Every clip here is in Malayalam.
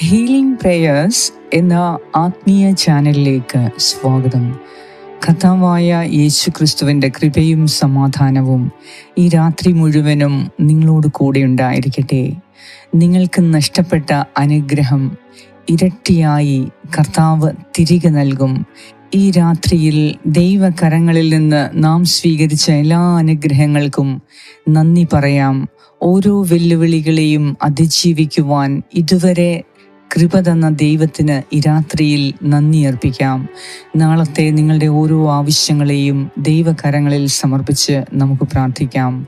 ഹീലിംഗ് പ്രേയേഴ്സ് എന്ന ആത്മീയ ചാനലിലേക്ക് സ്വാഗതം. കഥാവായ യേശു ക്രിസ്തുവിന്റെ കൃപയും സമാധാനവും ഈ രാത്രി മുഴുവനും നിങ്ങളോട് കൂടെ ഉണ്ടായിരിക്കട്ടെ. നിങ്ങൾക്ക് നഷ്ടപ്പെട്ട അനുഗ്രഹം ഇരട്ടിയായി കർത്താവ് തിരികെ നൽകും. ഈ രാത്രിയിൽ ദൈവകരങ്ങളിൽ നിന്ന് നാം സ്വീകരിച്ച എല്ലാ അനുഗ്രഹങ്ങൾക്കും നന്ദി പറയാം. ഓരോ വെല്ലുവിളികളെയും അതിജീവിക്കുവാൻ ഇതുവരെ കൃപ തന്ന ദൈവത്തിന് ഈ രാത്രിയിൽ നന്ദി അർപ്പിക്കാം. നാളത്തെ നിങ്ങളുടെ ഓരോ ആവശ്യങ്ങളെയും ദൈവകരങ്ങളിൽ സമർപ്പിച്ച് നമുക്ക് പ്രാർത്ഥിക്കാം.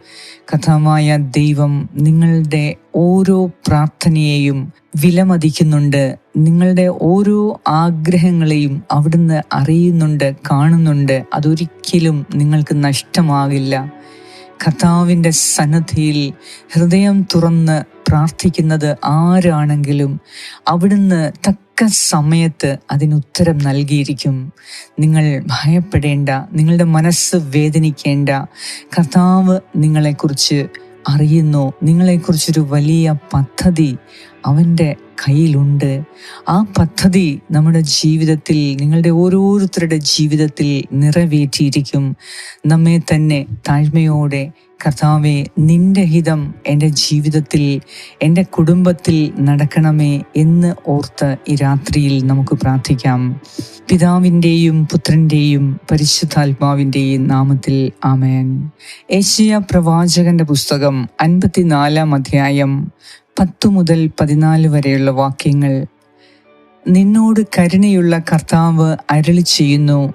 കഥമായ ദൈവം നിങ്ങളുടെ ഓരോ പ്രാർത്ഥനയെയും വിലമതിക്കുന്നുണ്ട്. നിങ്ങളുടെ ഓരോ ആഗ്രഹങ്ങളെയും അവിടുന്ന് അറിയുന്നുണ്ട് കാണുന്നുണ്ട്. അതൊരിക്കലും നിങ്ങൾക്ക് നഷ്ടമാകില്ല. കർത്താവിന്റെ സന്നദ്ധിയിൽ ഹൃദയം തുറന്ന് പ്രാർത്ഥിക്കുന്നത് ആരാണെങ്കിലും അവിടുന്ന് തക്ക സമയത്ത് അതിനുത്തരം നൽകിയിരിക്കും. നിങ്ങൾ ഭയപ്പെടേണ്ട നിങ്ങളുടെ മനസ്സ് വേദനിക്കേണ്ട. കർത്താവ് നിങ്ങളെക്കുറിച്ച് അറിയുന്നു. നിങ്ങളെക്കുറിച്ചൊരു വലിയ പദ്ധതി അവന്റെ കയ്യിലുണ്ട്. ആ പദ്ധതി നമ്മുടെ ജീവിതത്തിൽ നിങ്ങളുടെ ഓരോരുത്തരുടെ ജീവിതത്തിൽ നിറവേറ്റിയിരിക്കും. നമ്മെ തന്നെ താഴ്മയോടെ കർത്താവെ നിന്റെ ഹിതം എന്റെ ജീവിതത്തിൽ എന്റെ കുടുംബത്തിൽ നടക്കണമേ എന്ന് ഓർത്ത് ഈ രാത്രിയിൽ നമുക്ക് പ്രാർത്ഥിക്കാം. പിതാവിന്റെയും പുത്രന്റെയും പരിശുദ്ധാത്മാവിന്റെയും നാമത്തിൽ ആമേൻ. ഏഷ്യ പ്രവാചകന്റെ പുസ്തകം അൻപത്തിനാലാം അധ്യായം പത്തു മുതൽ പതിനാല് വരെയുള്ള വാക്യങ്ങൾ. നിന്നോട് കരുണയുള്ള കർത്താവ് അരളി ചെയ്യുന്നു.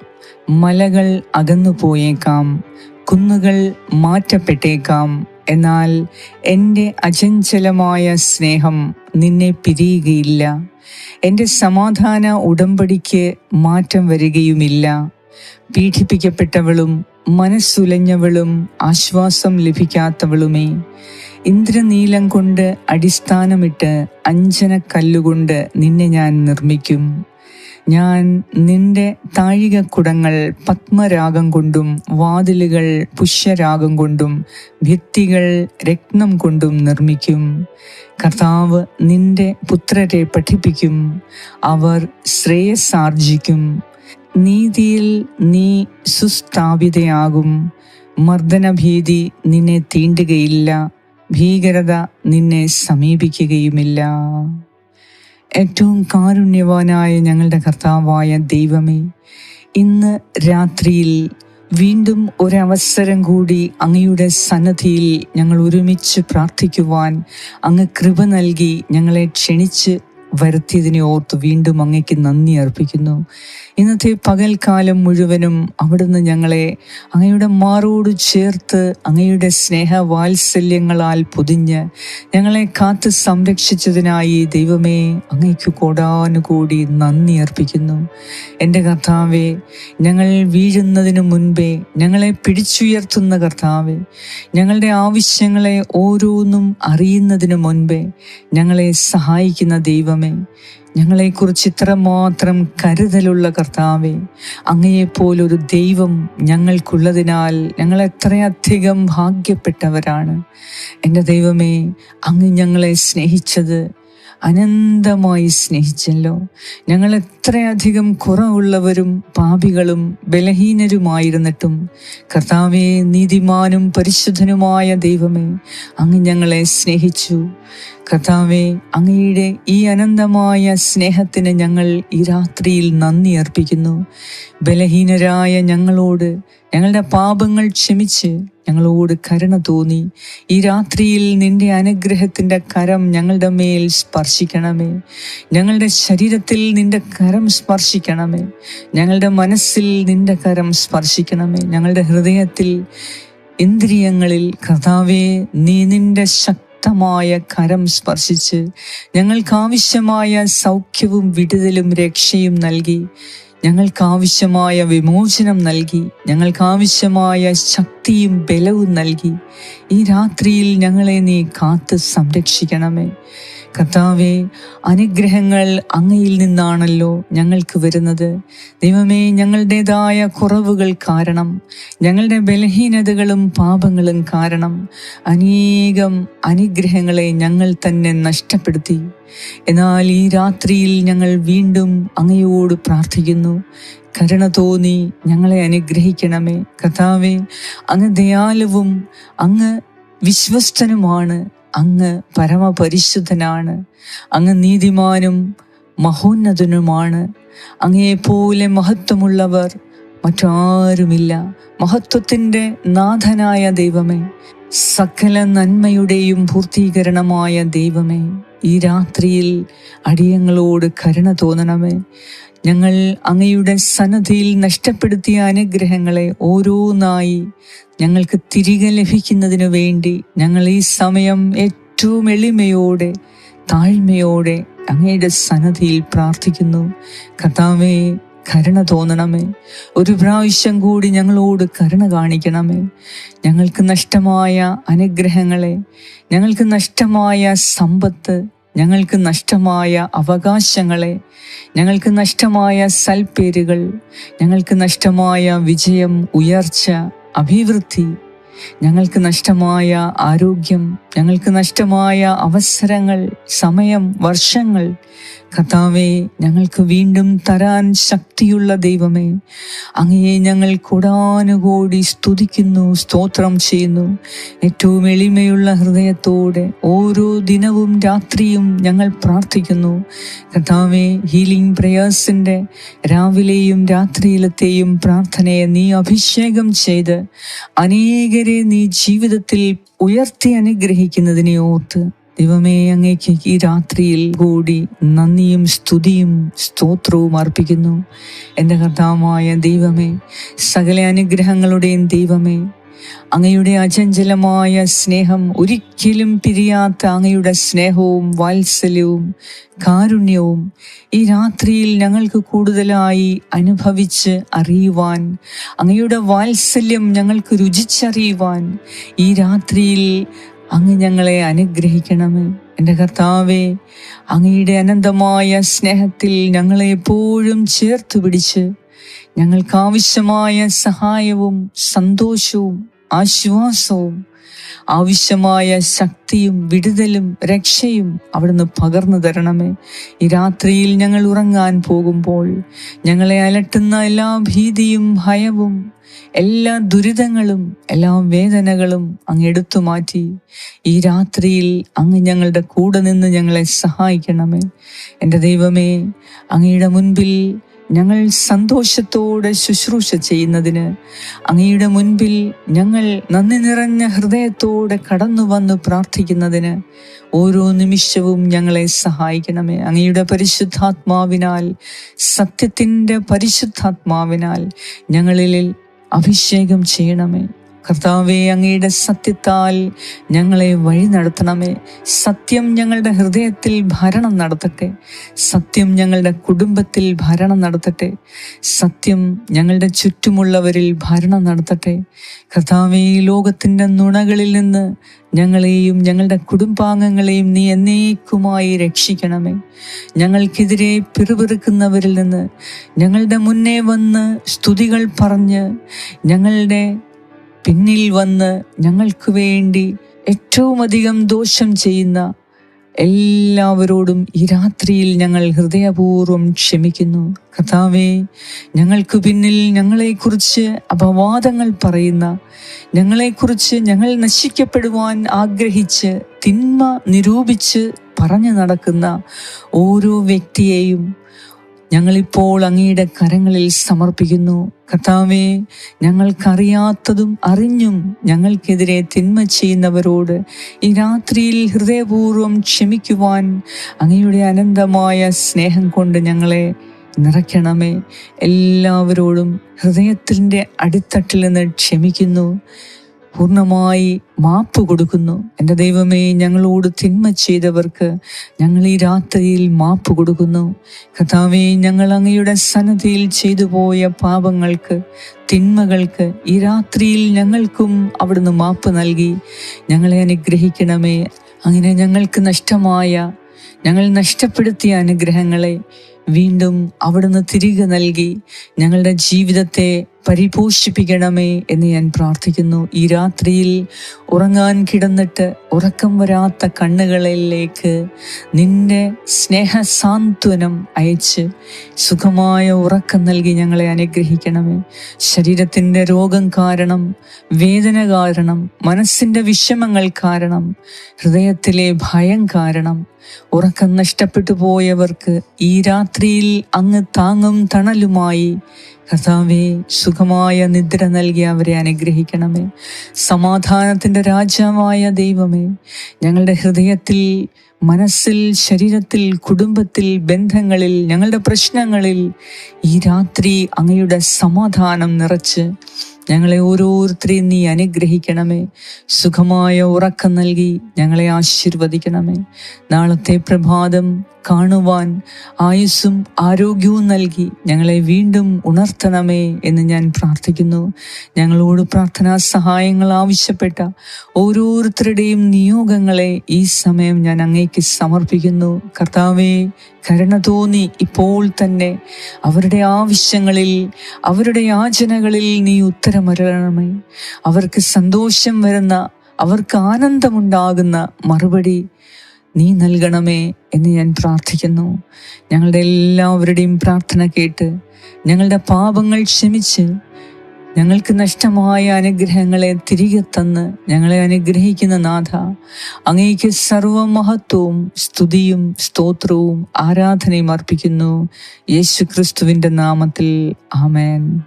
മലകൾ അകന്നു പോയേക്കാം. കുന്നുകൾ മാറ്റപ്പെട്ടേക്കാം. എന്നാൽ എന്റെ അചഞ്ചലമായ സ്നേഹം നിന്നെ പിരിയുകയില്ല. എന്റെ സമാധാന ഉടമ്പടിക്ക് മാറ്റം വരികയുമില്ല. പീഡിപ്പിക്കപ്പെട്ടവളും മനസ്സുലഞ്ഞവളും ആശ്വാസം ലഭിക്കാത്തവളുമേ. ഇന്ദ്രനീലം കൊണ്ട് അടിസ്ഥാനമിട്ട് അഞ്ജന കല്ലുകൊണ്ട് നിന്നെ ഞാൻ നിർമ്മിക്കും. ഞാൻ നിന്റെ താഴികക്കുടങ്ങൾ പത്മരാഗം കൊണ്ടും വാതിലുകൾ പുഷ്യരാഗം കൊണ്ടും ഭിത്തികൾ രത്നം കൊണ്ടും നിർമ്മിക്കും. കർത്താവ് നിന്റെ പുത്രരെ പഠിപ്പിക്കും. അവർ ശ്രേയസാർജിക്കും നീതിയിൽ നീ സുസ്ഥാപിതയാകും. മർദ്ദനഭീതി നിന്നെ തീണ്ടുകയില്ല. ഭീകരത നിന്നെ സമീപിക്കുകയുമില്ല. ഏറ്റവും കാരുണ്യവാനായ ഞങ്ങളുടെ കർത്താവായ ദൈവമേ ഇന്ന് രാത്രിയിൽ വീണ്ടും ഒരവസരം കൂടി അങ്ങയുടെ സന്നദ്ധിയിൽ ഞങ്ങൾ ഒരുമിച്ച് പ്രാർത്ഥിക്കുവാൻ അങ്ങ് കൃപ നൽകി ഞങ്ങളെ ക്ഷണിച്ച് വരുത്തിയതിനെ ഓർത്ത് വീണ്ടും അങ്ങയ്ക്ക് നന്ദി അർപ്പിക്കുന്നു. ഇന്നത്തെ പകൽക്കാലം മുഴുവനും അവിടുന്ന് ഞങ്ങളെ അങ്ങയുടെ മാറോട് ചേർത്ത് അങ്ങയുടെ സ്നേഹ വാത്സല്യങ്ങളാൽ പൊതിഞ്ഞ് ഞങ്ങളെ കാത്ത് സംരക്ഷിച്ചതിനായി ദൈവമേ അങ്ങയ്ക്ക് കോടാനുകൂടി നന്ദി അർപ്പിക്കുന്നു. എന്റെ കർത്താവെ ഞങ്ങൾ വീഴുന്നതിന് മുൻപേ ഞങ്ങളെ പിടിച്ചുയർത്തുന്ന കർത്താവെ ഞങ്ങളുടെ ആവശ്യങ്ങളെ ഓരോന്നും അറിയുന്നതിന് മുൻപേ ഞങ്ങളെ സഹായിക്കുന്ന ദൈവമേ ഞങ്ങളെക്കുറിച്ച് ഇത്രമാത്രം കരുതലുള്ള കർത്താവെ അങ്ങയെപ്പോലൊരു ദൈവം ഞങ്ങൾക്കുള്ളതിനാൽ ഞങ്ങൾ എത്രയധികം ഭാഗ്യപ്പെട്ടവരാണ്. എന്റെ ദൈവമേ അങ്ങ് ഞങ്ങളെ സ്നേഹിച്ചത് അനന്തമായി സ്നേഹിച്ചല്ലോ. ഞങ്ങൾ എത്രയധികം കുറവുള്ളവരും പാപികളും ബലഹീനരുമായിരുന്നിട്ടും കർത്താവെ നീതിമാനും പരിശുദ്ധനുമായ ദൈവമേ അങ്ങ് ഞങ്ങളെ സ്നേഹിച്ചു. കർത്താവെ അങ്ങയുടെ ഈ അനന്തമായ സ്നേഹത്തിന് ഞങ്ങൾ ഈ രാത്രിയിൽ നന്ദി അർപ്പിക്കുന്നു. ബലഹീനരായ ഞങ്ങളോട് ഞങ്ങളുടെ പാപങ്ങൾ ക്ഷമിച്ച് ഞങ്ങളോട് കരുണ തോന്നി. ഈ രാത്രിയിൽ നിന്റെ അനുഗ്രഹത്തിന്റെ കരം ഞങ്ങളുടെ മേൽ സ്പർശിക്കണമേ. ഞങ്ങളുടെ ശരീരത്തിൽ നിന്റെ കരം സ്പർശിക്കണമേ. ഞങ്ങളുടെ മനസ്സിൽ നിന്റെ കരം സ്പർശിക്കണമേ. ഞങ്ങളുടെ ഹൃദയത്തിൽ ഇന്ദ്രിയങ്ങളിൽ കർത്താവെ നീ നിന്റെ ശക്തമായ കരം സ്പർശിച്ച് ഞങ്ങൾക്കാവശ്യമായ സൗഖ്യവും വിടുതലും രക്ഷയും നൽകി. ഞങ്ങൾക്കാവശ്യമായ വിമോചനം നൽകി. ഞങ്ങൾക്കാവശ്യമായ ശക്തിയും ബലവും നൽകി. ഈ രാത്രിയിൽ ഞങ്ങളെ നീ കാത്ത് സംരക്ഷിക്കണമേ. കർത്താവെ അനുഗ്രഹങ്ങൾ അങ്ങയിൽ നിന്നാണല്ലോ ഞങ്ങൾക്ക് വരുന്നത്. ദൈവമേ ഞങ്ങളുടേതായ കുറവുകൾ കാരണം ഞങ്ങളുടെ ബലഹീനതകളും പാപങ്ങളും കാരണം അനേകം അനുഗ്രഹങ്ങളെ ഞങ്ങൾ തന്നെ നഷ്ടപ്പെടുത്തി. എന്നാൽ ഈ രാത്രിയിൽ ഞങ്ങൾ വീണ്ടും അങ്ങയോട് പ്രാർത്ഥിക്കുന്നു. കരുണ തോന്നി ഞങ്ങളെ അനുഗ്രഹിക്കണമേ. കർത്താവെ അങ്ങ് ദയാലുവും അങ്ങ് വിശ്വസ്തനുമാണ്. അങ്ങ് പരമപരിശുദ്ധനാണ്. അങ്ങ് നീതിമാനും മഹോന്നതനുമാണ്. അങ്ങയെപ്പോലെ മഹത്വമുള്ളവർ മറ്റാരുമില്ല. മഹത്വത്തിന്റെ നാഥനായ ദൈവമേ സകല നന്മയുടെയും പൂർത്തീകരണമായ ദൈവമേ ഈ രാത്രിയിൽ അടിയങ്ങളോട് കരുണ തോന്നണമേ. ഞങ്ങൾ അങ്ങയുടെ സന്നദ്ധിയിൽ നഷ്ടപ്പെടുത്തിയ അനുഗ്രഹങ്ങളെ ഓരോന്നായി ഞങ്ങൾക്ക് തിരികെ ലഭിക്കുന്നതിനു വേണ്ടി ഞങ്ങൾ ഈ സമയം ഏറ്റവും എളിമയോടെ താഴ്മയോടെ അങ്ങയുടെ സന്നദ്ധിയിൽ പ്രാർത്ഥിക്കുന്നു. കർത്താവേ കരുണ തോന്നണമേ. ഒരു പ്രാവശ്യം കൂടി ഞങ്ങളോട് കരുണ കാണിക്കണമേ. ഞങ്ങൾക്ക് നഷ്ടമായ അനുഗ്രഹങ്ങളെ ഞങ്ങൾക്ക് നഷ്ടമായ സമ്പത്ത് ഞങ്ങൾക്ക് നഷ്ടമായ അവകാശങ്ങളെ ഞങ്ങൾക്ക് നഷ്ടമായ സൽപ്പേരുകൾ ഞങ്ങൾക്ക് നഷ്ടമായ വിജയം ഉയർച്ച അഭിവൃദ്ധി ഞങ്ങൾക്ക് നഷ്ടമായ ആരോഗ്യം ഞങ്ങൾക്ക് നഷ്ടമായ അവസരങ്ങൾ സമയം വർഷങ്ങൾ കഥാവെ ഞങ്ങൾക്ക് വീണ്ടും തരാൻ ശക്തിയുള്ള ദൈവമേ. അങ്ങയെ ഞങ്ങൾ കൂടാനുകൂടി സ്തുതിക്കുന്നു സ്തോത്രം ചെയ്യുന്നു. ഏറ്റവും എളിമയുള്ള ഹൃദയത്തോടെ ഓരോ ദിനവും രാത്രിയും ഞങ്ങൾ പ്രാർത്ഥിക്കുന്നു. കർത്താവേ ഹീലിംഗ് പ്രേയേഴ്സിന്റെ രാവിലെയും രാത്രിയിലത്തെയും പ്രാർത്ഥനയെ നീ അഭിഷേകം ചെയ്ത് അനേകരെ നീ ജീവിതത്തിൽ ഉയർത്തി അനുഗ്രഹിക്കുന്നതിനെ ഓർത്ത് ദൈവമേ അങ്ങേക്ക് ഈ രാത്രിയിൽ കൂടി നന്ദിയും സ്തുതിയും സ്തോത്രവും അർപ്പിക്കുന്നു. എന്റെ കർത്താവായ ദൈവമേ സകല അനുഗ്രഹങ്ങളുടെയും ദൈവമേ അങ്ങയുടെ അചഞ്ചലമായ സ്നേഹം ഒരിക്കലും പിരിയാത്ത അങ്ങയുടെ സ്നേഹവും വാത്സല്യവും കാരുണ്യവും ഈ രാത്രിയിൽ ഞങ്ങൾക്ക് കൂടുതലായി അനുഭവിച്ച് അറിയുവാൻ അങ്ങയുടെ വാത്സല്യം ഞങ്ങൾക്ക് രുചിച്ചറിയുവാൻ ഈ രാത്രിയിൽ അങ്ങ് ഞങ്ങളെ അനുഗ്രഹിക്കണമേ. എന്റെ കർത്താവെ അങ്ങയുടെ അനന്തമായ സ്നേഹത്തിൽ ഞങ്ങളെ എപ്പോഴും ചേർത്ത് പിടിച്ച് ഞങ്ങൾക്ക് ആവശ്യമായ സഹായവും സന്തോഷവും ആശ്വാസവും ആവശ്യമായ ശക്തിയും വിടുതലും രക്ഷയും അവിടുന്ന് പകർന്നു തരണമേ. ഈ രാത്രിയിൽ ഞങ്ങൾ ഉറങ്ങാൻ പോകുമ്പോൾ ഞങ്ങളെ അലട്ടുന്ന എല്ലാ ഭീതിയും ഭയവും എല്ലാ ദുരിതങ്ങളും എല്ലാ വേദനകളും അങ്ങ് എടുത്തു മാറ്റി. ഈ രാത്രിയിൽ അങ്ങ് ഞങ്ങളുടെ കൂടെ നിന്ന് ഞങ്ങളെ സഹായിക്കണമേ. എന്റെ ദൈവമേ അങ്ങയുടെ മുൻപിൽ ഞങ്ങൾ സന്തോഷത്തോടെ ശുശ്രൂഷ ചെയ്യുന്നതിന് അങ്ങയുടെ മുൻപിൽ ഞങ്ങൾ നന്ദി നിറഞ്ഞ ഹൃദയത്തോടെ കടന്നു വന്ന് പ്രാർത്ഥിക്കുന്നതിന് ഓരോ നിമിഷവും ഞങ്ങളെ സഹായിക്കണമേ. അങ്ങയുടെ പരിശുദ്ധാത്മാവിനാൽ സത്യത്തിന്റെ പരിശുദ്ധാത്മാവിനാൽ ഞങ്ങളിൽ അഭിഷേകം ചെയ്യണമേ. കർത്താവെ അങ്ങയുടെ സത്യത്താൽ ഞങ്ങളെ വഴി നടത്തണമേ. സത്യം ഞങ്ങളുടെ ഹൃദയത്തിൽ ഭരണം നടത്തട്ടെ. സത്യം ഞങ്ങളുടെ കുടുംബത്തിൽ ഭരണം നടത്തട്ടെ. സത്യം ഞങ്ങളുടെ ചുറ്റുമുള്ളവരിൽ ഭരണം നടത്തട്ടെ. കർത്താവെ ലോകത്തിന്റെ നുണകളിൽ നിന്ന് ഞങ്ങളെയും ഞങ്ങളുടെ കുടുംബാംഗങ്ങളെയും നീ എന്നേക്കുമായി രക്ഷിക്കണമേ. ഞങ്ങൾക്കെതിരെ പിറുപിറുക്കുന്നവരിൽ നിന്ന് ഞങ്ങളുടെ മുന്നേ വന്ന് സ്തുതികൾ പറഞ്ഞ് ഞങ്ങളുടെ പിന്നിൽ വന്ന് ഞങ്ങൾക്ക് വേണ്ടി ഏറ്റവും അധികം ദോഷം ചെയ്യുന്ന എല്ലാവരോടും ഈ രാത്രിയിൽ ഞങ്ങൾ ഹൃദയപൂർവം ക്ഷമിക്കുന്നു. കഥാവേ ഞങ്ങൾക്ക് പിന്നിൽ ഞങ്ങളെക്കുറിച്ച് അപവാദങ്ങൾ പറയുന്ന ഞങ്ങളെക്കുറിച്ച് ഞങ്ങൾ നശിക്കപ്പെടുവാൻ ആഗ്രഹിച്ച് തിന്മ നിരൂപിച്ച് പറഞ്ഞു നടക്കുന്ന ഓരോ വ്യക്തിയെയും ഞങ്ങളിപ്പോൾ അങ്ങയുടെ കരങ്ങളിൽ സമർപ്പിക്കുന്നു. കർത്താവെ ഞങ്ങൾക്കറിയാത്തതും അറിഞ്ഞും ഞങ്ങൾക്കെതിരെ തിന്മ ചെയ്യുന്നവരോട് ഈ രാത്രിയിൽ ഹൃദയപൂർവം ക്ഷമിക്കുവാൻ അങ്ങയുടെ അനന്തമായ സ്നേഹം കൊണ്ട് ഞങ്ങളെ നിറയ്ക്കണമേ. എല്ലാവരോടും ഹൃദയത്തിന്റെ അടിത്തട്ടിൽ നിന്ന് ക്ഷമിക്കുന്നു. പൂർണമായി മാപ്പ് കൊടുക്കുന്നു. എന്റെ ദൈവമേ ഞങ്ങളോട് തിന്മ ചെയ്തവർക്ക് ഞങ്ങൾ ഈ രാത്രിയിൽ മാപ്പ് കൊടുക്കുന്നു. കഥാവേ ഞങ്ങൾ അങ്ങയുടെ സന്നദ്ധിയിൽ ചെയ്തു പോയ പാപങ്ങൾക്ക് തിന്മകൾക്ക് ഈ രാത്രിയിൽ ഞങ്ങൾക്കും അവിടുന്ന് മാപ്പ് നൽകി. ഞങ്ങളെ അനുഗ്രഹിക്കണമേ. അങ്ങനെ ഞങ്ങൾക്ക് നഷ്ടമായ ഞങ്ങൾ നഷ്ടപ്പെടുത്തിയ അനുഗ്രഹങ്ങളെ വീണ്ടും അവിടുന്ന് തിരികെ നൽകി ഞങ്ങളുടെ ജീവിതത്തെ പരിപോഷിപ്പിക്കണമേ എന്ന് ഞാൻ പ്രാർത്ഥിക്കുന്നു. ഈ രാത്രിയിൽ ഉറങ്ങാൻ കിടന്നിട്ട് ഉറക്കം വരാത്ത കണ്ണുകളിലേക്ക് നിന്റെ സ്നേഹസാന്ത്വനം അയച്ച് സുഖമായ ഉറക്കം നൽകി ഞങ്ങളെ അനുഗ്രഹിക്കണമേ. ശരീരത്തിന്റെ രോഗം കാരണം വേദന കാരണം മനസ്സിന്റെ വിഷമങ്ങൾ കാരണം ഹൃദയത്തിലെ ഭയം കാരണം ഉറക്കം നഷ്ടപ്പെട്ടു പോയവർക്ക് ഈ രാത്രിയിൽ അങ്ങ് താങ്ങും തണലുമായി. കഥാവെ സുഖമായ നിദ്ര നൽകി അവരെ അനുഗ്രഹിക്കണമേ. സമാധാനത്തിന്റെ രാജാവായ ദൈവമേ ഞങ്ങളുടെ ഹൃദയത്തിൽ മനസ്സിൽ ശരീരത്തിൽ കുടുംബത്തിൽ ബന്ധങ്ങളിൽ ഞങ്ങളുടെ പ്രശ്നങ്ങളിൽ ഈ രാത്രി അങ്ങയുടെ സമാധാനം നിറച്ച് ഞങ്ങളെ ഓരോരുത്തരെയും നീ അനുഗ്രഹിക്കണമേ. സുഖമായ ഉറക്കം നൽകി ഞങ്ങളെ ആശീർവദിക്കണമേ. നാളത്തെ പ്രഭാതം കാണുവാൻ ആയുസ്സും ആരോഗ്യവും നൽകി ഞങ്ങളെ വീണ്ടും ഉണർത്തണമേ എന്ന് ഞാൻ പ്രാർത്ഥിക്കുന്നു. ഞങ്ങളോട് പ്രാർത്ഥനാ സഹായങ്ങൾ ആവശ്യപ്പെട്ട ഓരോരുത്തരുടെയും നിയോഗങ്ങളെ ഈ സമയം ഞാൻ അങ്ങേക്ക് സമർപ്പിക്കുന്നു. കർത്താവേ കരുണ തോന്നി ഇപ്പോൾ തന്നെ അവരുടെ ആവശ്യങ്ങളിൽ അവരുടെ യാചനകളിൽ നീ ഉത്തരമരണമേ അവർക്ക് സന്തോഷം വരുന്ന അവർക്ക് ആനന്ദമുണ്ടാകുന്ന മറുപടി നീ നൽകണമേ എന്ന് ഞാൻ പ്രാർത്ഥിക്കുന്നു. ഞങ്ങളുടെ എല്ലാവരുടെയും പ്രാർത്ഥന കേട്ട് ഞങ്ങളുടെ പാപങ്ങൾ ക്ഷമിച്ച് ഞങ്ങൾക്ക് നഷ്ടമായ അനുഗ്രഹങ്ങളെ തിരികെ തന്ന് ഞങ്ങളെ അനുഗ്രഹിക്കുന്ന നാഥ അങ്ങേക്ക് സർവമഹത്വവും സ്തുതിയും സ്തോത്രവും ആരാധനയും അർപ്പിക്കുന്നു. യേശു ക്രിസ്തുവിന്റെ നാമത്തിൽ ആമേൻ.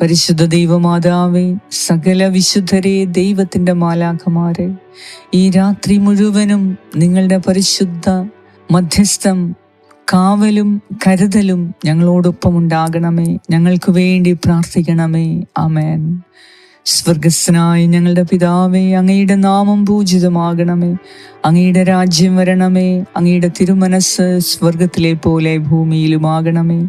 പരിശുദ്ധ ദൈവമാതാവേ സകല വിശുദ്ധരെ ദൈവത്തിന്റെ മാലാഖമാരെ ഈ രാത്രി മുഴുവനും നിങ്ങളുടെ പരിശുദ്ധ മധ്യസ്ഥം കാവലും കരുതലും ഞങ്ങളോടൊപ്പം ഉണ്ടാകണമേ. ഞങ്ങൾക്ക് വേണ്ടി പ്രാർത്ഥിക്കണമേ. അമേൻ സ്വർഗസ്നായി ഞങ്ങളുടെ പിതാവേ അങ്ങയുടെ നാമം പൂജിതമാകണമേ. അങ്ങയുടെ രാജ്യം വരണമേ. അങ്ങയുടെ തിരുമനസ് സ്വർഗത്തിലെ പോലെ ഭൂമിയിലുമാകണമേ.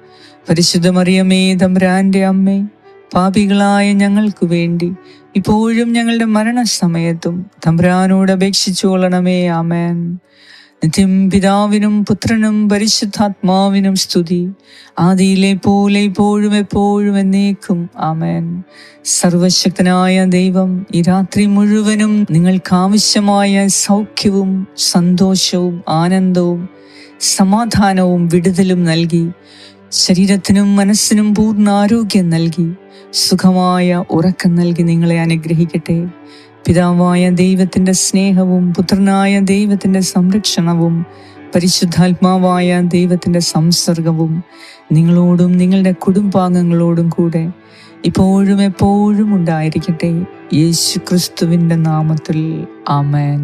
പരിശുദ്ധ മറിയമേ തമ്പ്രാന്റെ അമ്മേ പാപികളായ ഞങ്ങൾക്ക് വേണ്ടി ഇപ്പോഴും ഞങ്ങളുടെ മരണസമയത്തും തമ്പ്രാനോട് അപേക്ഷിച്ചു കൊള്ളണമേ ആമേൻ. നിത്യം പിതാവിനും പുത്രനും പരിശുദ്ധാത്മാവിനും സ്തുതി. ആദിയിലെ പോലെ ഇപ്പോഴും എപ്പോഴും എന്നേക്കും ആമേൻ. സർവശക്തനായ ദൈവം ഈ രാത്രി മുഴുവനും നിങ്ങൾക്ക് ആവശ്യമായ സൗഖ്യവും സന്തോഷവും ആനന്ദവും സമാധാനവും വിടുതലും നൽകി. ശരീരത്തിനും മനസ്സിനും പൂർണ ആരോഗ്യം നൽകി സുഖമായ ഉറക്കം നൽകി നിങ്ങളെ അനുഗ്രഹിക്കട്ടെ. പിതാവായ ദൈവത്തിന്റെ സ്നേഹവും പുത്രനായ ദൈവത്തിന്റെ സംരക്ഷണവും പരിശുദ്ധാത്മാവായ ദൈവത്തിന്റെ സംസർഗവും നിങ്ങളോടും നിങ്ങളുടെ കുടുംബാംഗങ്ങളോടും കൂടെ ഇപ്പോഴും എപ്പോഴും ഉണ്ടായിരിക്കട്ടെ. യേശു ക്രിസ്തുവിന്റെ നാമത്തിൽ. ആമേൻ.